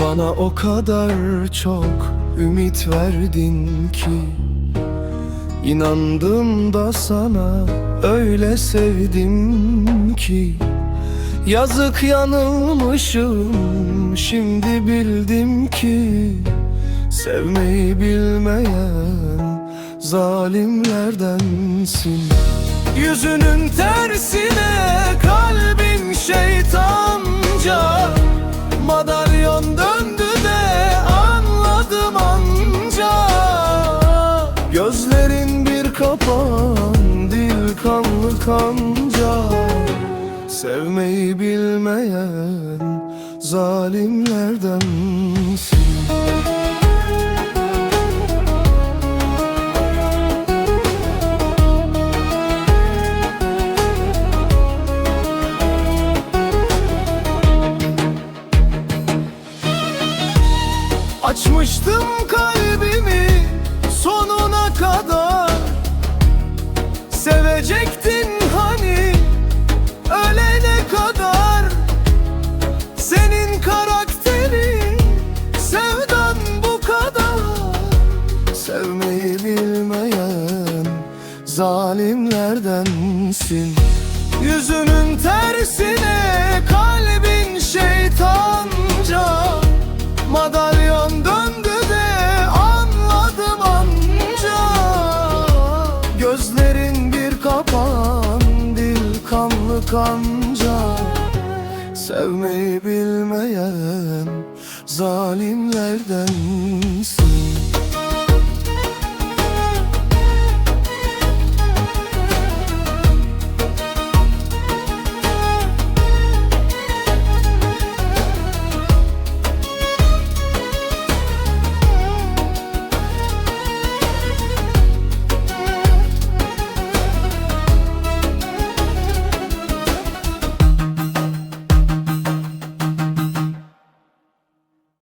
Bana o kadar çok ümit verdin ki İnandım da sana öyle sevdim ki. Yazık yanılmışım şimdi bildim ki Sevmeyi bilmeyen zalimlerdensin. Yüzünün tersine kalbin şeytanca Gözlerin bir kapan dil kanlı kanca. Sevmeyi bilmeyen zalimlerdensin Açmıştım kalbimi sonuna kadar Sevecektin hani ölene kadar Senin karakterin sevdan bu kadar. Sevmeyi bilmeyen zalimlerdensin. Yüzünün tersine kanca Sevmeyi bilmeyen zalimlerdensin